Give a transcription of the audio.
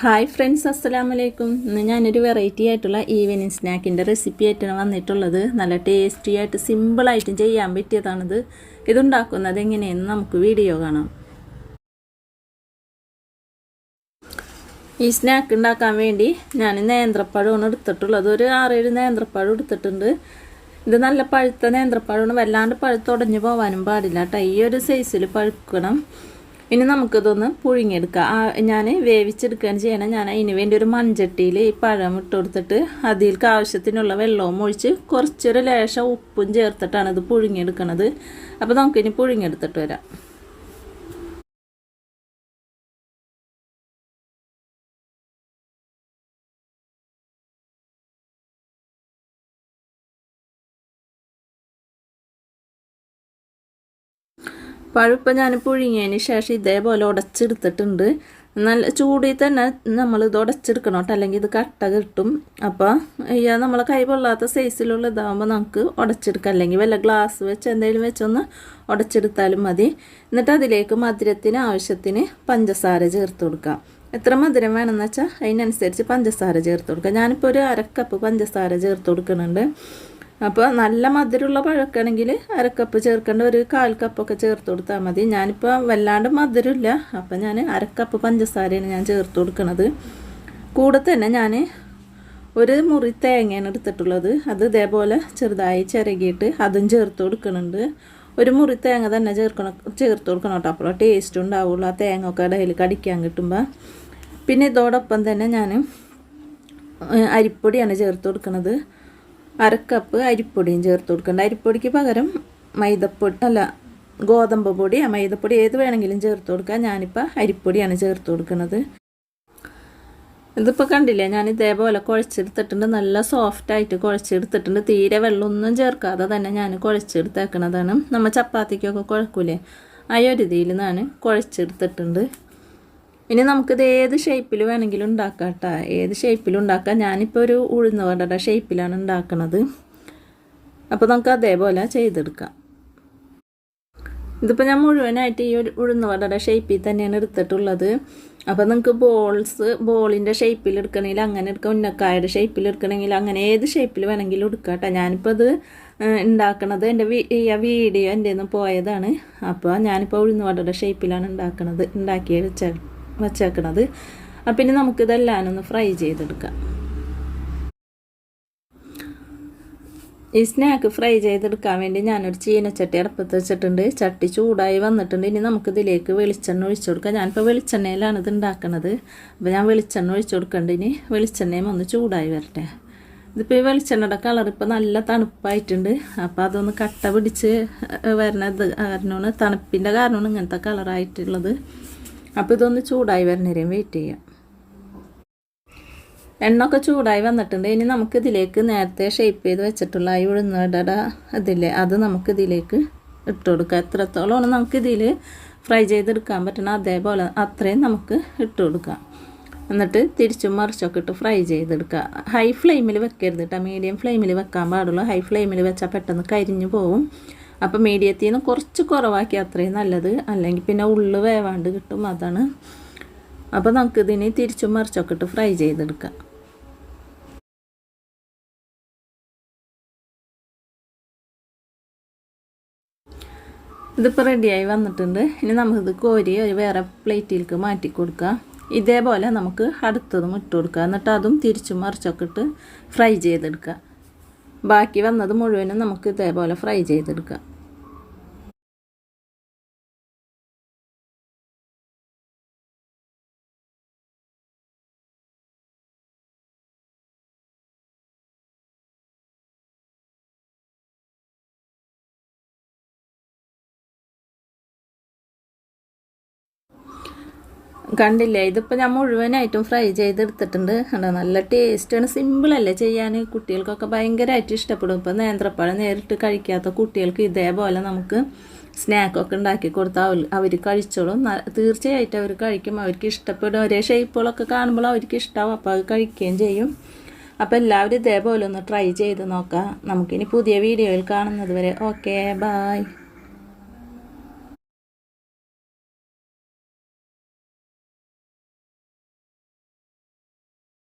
Hi friends അസ്സലാമു അലൈക്കും ഇന്ന് ഞാനൊരു വെറൈറ്റി ആയിട്ടുള്ള ഈവനിങ് സ്നാക്കിന്റെ റെസിപ്പി ആയിട്ടാണ് വന്നിട്ടുള്ളത്. നല്ല ടേസ്റ്റി ആയിട്ട് സിമ്പിളായിട്ടും ചെയ്യാൻ പറ്റിയതാണിത്. ഇതുണ്ടാക്കുന്നത് എങ്ങനെയെന്ന് നമുക്ക് വീഡിയോ കാണാം. ഈ സ്നാക്ക് ഉണ്ടാക്കാൻ വേണ്ടി ഞാൻ നേന്ത്രപ്പഴമാണ് എടുത്തിട്ടുള്ളത്. ഒരു ആറേഴ് നേന്ത്രപ്പഴം എടുത്തിട്ടുണ്ട്. ഇത് നല്ല പഴുത്ത നേന്ത്രപ്പഴമാണ്. വല്ലാണ്ട് പഴുത്തുടഞ്ഞു പോകാനും പാടില്ല കേട്ടോ. ഈ ഒരു സൈസിൽ പഴുക്കണം. ഇനി നമുക്കിതൊന്ന് പുഴുങ്ങിയെടുക്കാം. ഞാൻ വേവിച്ചെടുക്കുകയാണ് ചെയ്യണം. ഞാൻ അതിന് വേണ്ടി ഒരു മൺചട്ടിയിൽ ഈ പഴം ഇട്ട് കൊടുത്തിട്ട് അതിലേക്ക് ആവശ്യത്തിനുള്ള വെള്ളവും ഒഴിച്ച് കുറച്ചൊരു ലേശം ഉപ്പും ചേർത്തിട്ടാണ് ഇത് പുഴുങ്ങിയെടുക്കണത്. അപ്പോൾ നമുക്കിനി പുഴുങ്ങിയെടുത്തിട്ട് വരാം. പഴുപ്പ് ഞാൻ പുഴുങ്ങിയതിന് ശേഷം ഇതേപോലെ ഉടച്ചെടുത്തിട്ടുണ്ട്. നല്ല ചൂടിൽ തന്നെ നമ്മൾ ഇത് ഉടച്ചെടുക്കണം അല്ലെങ്കിൽ ഇത് കട്ട കിട്ടും. അപ്പോൾ നമ്മളെ കൈ പൊള്ളാത്ത സൈസിലുള്ള ഇതാകുമ്പോൾ നമുക്ക് ഉടച്ചെടുക്കാം. അല്ലെങ്കിൽ വല്ല ഗ്ലാസ് വെച്ച് എന്തെങ്കിലും വെച്ചൊന്ന് ഉടച്ചെടുത്താലും മതി. എന്നിട്ട് അതിലേക്ക് മധുരത്തിന് ആവശ്യത്തിന് പഞ്ചസാര ചേർത്ത് കൊടുക്കാം. എത്ര മധുരം വേണമെന്ന് വെച്ചാൽ അതിനനുസരിച്ച് പഞ്ചസാര ചേർത്ത് കൊടുക്കാം. ഞാനിപ്പോൾ ഒരു അരക്കപ്പ് പഞ്ചസാര ചേർത്ത് കൊടുക്കുന്നുണ്ട്. അപ്പോൾ നല്ല മധുരമുള്ള പഴക്കാണെങ്കിൽ അരക്കപ്പ് ചേർക്കേണ്ട ഒരു കാൽ കപ്പൊക്കെ ചേർത്ത് കൊടുത്താൽ മതി. ഞാനിപ്പോൾ വല്ലാണ്ട് മധുരമില്ല. അപ്പോൾ ഞാൻ അരക്കപ്പ് പഞ്ചസാരയാണ് ഞാൻ ചേർത്ത് കൊടുക്കുന്നത് കൂടെ തന്നെ ഞാൻ ഒരു മുറി തേങ്ങയാണ് എടുത്തിട്ടുള്ളത്. അത് ഇതേപോലെ ചെറുതായി ചിരകിയിട്ട് അതും ചേർത്ത് കൊടുക്കുന്നുണ്ട് ഒരു മുറി തേങ്ങ തന്നെ ചേർക്കണം ചേർത്ത് കൊടുക്കണം കേട്ടോ. അപ്പോൾ ടേസ്റ്റ് ഉണ്ടാവുള്ളൂ. ആ തേങ്ങ ഒക്കെ ഇടയിൽ കടിക്കാൻ കിട്ടുമ്പോൾ പിന്നെ ഇതോടൊപ്പം തന്നെ ഞാൻ അരിപ്പൊടിയാണ് ചേർത്ത് കൊടുക്കുന്നത് അരക്കപ്പ് അരിപ്പൊടിയും ചേർത്ത് കൊടുക്കേണ്ട. അരിപ്പൊടിക്ക് പകരം മൈദപ്പൊടി അല്ല ഗോതമ്പ് പൊടി മൈദപ്പൊടി ഏത് വേണമെങ്കിലും ചേർത്ത് കൊടുക്കുക ഞാനിപ്പോൾ അരിപ്പൊടിയാണ് ചേർത്ത് കൊടുക്കുന്നത്. ഇതിപ്പോൾ കണ്ടില്ലേ ഞാൻ ഇതേപോലെ കുഴച്ചെടുത്തിട്ടുണ്ട്. നല്ല സോഫ്റ്റായിട്ട് കുഴച്ചെടുത്തിട്ടുണ്ട്. തീരെ വെള്ളമൊന്നും ചേർക്കാതെ തന്നെ ഞാൻ കുഴച്ചെടുത്തേക്കണതാണ്. നമ്മൾ ചപ്പാത്തിക്കൊക്കെ കുഴക്കൂലേ? ആ ഒരു രീതിയിൽ ഞാൻ കുഴച്ചെടുത്തിട്ടുണ്ട്. ഇനി നമുക്കിത് ഏത് ഷേപ്പിൽ വേണമെങ്കിലും ഉണ്ടാക്കാം കേട്ടോ ഏത് ഷേപ്പിലും ഉണ്ടാക്കാം? ഞാനിപ്പോൾ ഒരു ഉഴുന്ന വടയുടെ ഷേപ്പിലാണ് ഉണ്ടാക്കുന്നത് അപ്പോൾ നമുക്ക് അതേപോലെ ചെയ്തെടുക്കാം. ഇതിപ്പോൾ ഞാൻ മുഴുവനായിട്ട് ഈ ഒരു ഉഴുന്ന വടയുടെ ഷേപ്പിൽ തന്നെയാണ് എടുത്തിട്ടുള്ളത്. അപ്പോൾ നിങ്ങൾക്ക് ബോൾസ് ബോളിന്റെ ഷേപ്പിൽ എടുക്കണമെങ്കിൽ അങ്ങനെ എടുക്കാം. ഉന്നക്കായുടെ ഷേപ്പിൽ എടുക്കണമെങ്കിൽ അങ്ങനെ ഏത് ഷേപ്പിൽ വേണമെങ്കിലും എടുക്കാം കേട്ടോ ഞാനിപ്പോൾ അത് ഉണ്ടാക്കണത് എന്റെ വീഡിയോ എന്റെ നിന്ന് പോയതാണ്. അപ്പോൾ ഞാനിപ്പോൾ ഉഴുന്ന വടയുടെ ഷേപ്പിലാണ് ഉണ്ടാക്കണത് ഉണ്ടാക്കി വെച്ചാൽ വച്ചേക്കണത്. അപ്പം ഇനി നമുക്കിതെല്ലാം ഒന്ന് ഫ്രൈ ചെയ്തെടുക്കാം. ഈ സ്നാക്ക് ഫ്രൈ ചെയ്തെടുക്കാൻ വേണ്ടി ഞാനൊരു ചീനച്ചട്ടി അടുപ്പത്ത് വെച്ചിട്ടുണ്ട്. ചട്ടി ചൂടായി വന്നിട്ടുണ്ട്. ഇനി നമുക്കിതിലേക്ക് വെളിച്ചെണ്ണ ഒഴിച്ചു കൊടുക്കാം. ഞാനിപ്പോൾ വെളിച്ചെണ്ണയിലാണ് ഇത് ഉണ്ടാക്കുന്നത് അപ്പോൾ ഞാൻ വെളിച്ചെണ്ണ ഒഴിച്ചു കൊടുക്കേണ്ട. ഇനി വെളിച്ചെണ്ണയും ഒന്ന് ചൂടായി വരട്ടെ. ഇതിപ്പോൾ ഈ വെളിച്ചെണ്ണയുടെ കളർ ഇപ്പോൾ നല്ല തണുപ്പായിട്ടുണ്ട്. അപ്പോൾ അതൊന്ന് കട്ട പിടിച്ച് വരണത് കാരണമാണ് തണുപ്പിന്റെ കാരണമാണ് ഇങ്ങനത്തെ കളറായിട്ടുള്ളത് അപ്പോൾ ഇതൊന്ന് ചൂടായി വരുന്നവരെയും വെയിറ്റ് ചെയ്യാം. എണ്ണൊക്കെ ചൂടായി വന്നിട്ടുണ്ട്. ഇനി നമുക്ക് ഇതിലേക്ക് നേരത്തെ ഷേപ്പ് ചെയ്ത് വെച്ചിട്ടുള്ള ഈ ഉഴുന്നടട ഇതില്ലേ അത് നമുക്ക് ഇതിലേക്ക് ഇട്ട് കൊടുക്കാം. എത്രത്തോളമാണ് നമുക്ക് ഇതിൽ ഫ്രൈ ചെയ്തെടുക്കാൻ പറ്റണം അതേപോലെ അത്രയും നമുക്ക് ഇട്ട് കൊടുക്കാം. എന്നിട്ട് തിരിച്ചും മറിച്ചൊക്കെ ഇട്ട് ഫ്രൈ ചെയ്തെടുക്കുക ഹൈ ഫ്ലെയിമിൽ വെക്കരുത് കേട്ടോ മീഡിയം ഫ്ലെയിമിൽ വെക്കാൻ പാടുള്ളൂ. ഹൈ ഫ്ലെയിമിൽ വെച്ചാൽ പെട്ടെന്ന് കരിഞ്ഞു പോവും. അപ്പോൾ മീഡിയത്തിൽ നിന്ന് കുറച്ച് കുറവാക്കി അത്രയും നല്ലത്. അല്ലെങ്കിൽ പിന്നെ ഉള്ളു വേവാണ്ട് കിട്ടും അതാണ്. അപ്പോൾ നമുക്ക് ഇതിന് തിരിച്ചും മറിച്ചൊക്കെ ഇട്ട് ഫ്രൈ ചെയ്തെടുക്കാം. ഇതിപ്പോൾ റെഡിയായി വന്നിട്ടുണ്ട്. ഇനി നമുക്കിത് കോരി ഒരു വേറെ പ്ലേറ്റിലേക്ക് മാറ്റി കൊടുക്കാം. ഇതേപോലെ നമുക്ക് അടുത്തതും ഇട്ട് കൊടുക്കുക എന്നിട്ട് അതും തിരിച്ചും മറിച്ചൊക്കെ ഇട്ട് ഫ്രൈ ചെയ്തെടുക്കുക ബാക്കി വന്നത് മുഴുവനും നമുക്ക് ഇതേപോലെ ഫ്രൈ ചെയ്തെടുക്കാം. കണ്ടില്ലേ? ഇതിപ്പോൾ ഞാൻ മുഴുവനായിട്ടും ഫ്രൈ ചെയ്തെടുത്തിട്ടുണ്ട്. കണ്ടോ? നല്ല ടേസ്റ്റാണ് സിമ്പിളല്ലേ ചെയ്യാൻ കുട്ടികൾക്കൊക്കെ ഭയങ്കരമായിട്ട് ഇഷ്ടപ്പെടും. ഇപ്പോൾ നേന്ത്രപ്പഴം നേരിട്ട് കഴിക്കാത്ത കുട്ടികൾക്ക് ഇതേപോലെ നമുക്ക് സ്നാക്കൊക്കെ ഉണ്ടാക്കി കൊടുത്താൽ അവർ കഴിച്ചോളും. തീർച്ചയായിട്ടും അവർ കഴിക്കും. അവർക്ക് ഇഷ്ടപ്പെടും. ഒരേ ഷേപ്പുകളൊക്കെ കാണുമ്പോൾ അവർക്ക് ഇഷ്ടമാവും അപ്പോൾ അത് കഴിക്കുകയും ചെയ്യും. അപ്പോൾ എല്ലാവരും ഇതേപോലെ ഒന്ന് ട്രൈ ചെയ്ത് നോക്കാം. നമുക്കിനി പുതിയ വീഡിയോയിൽ കാണുന്നത് വരെ. Okay bye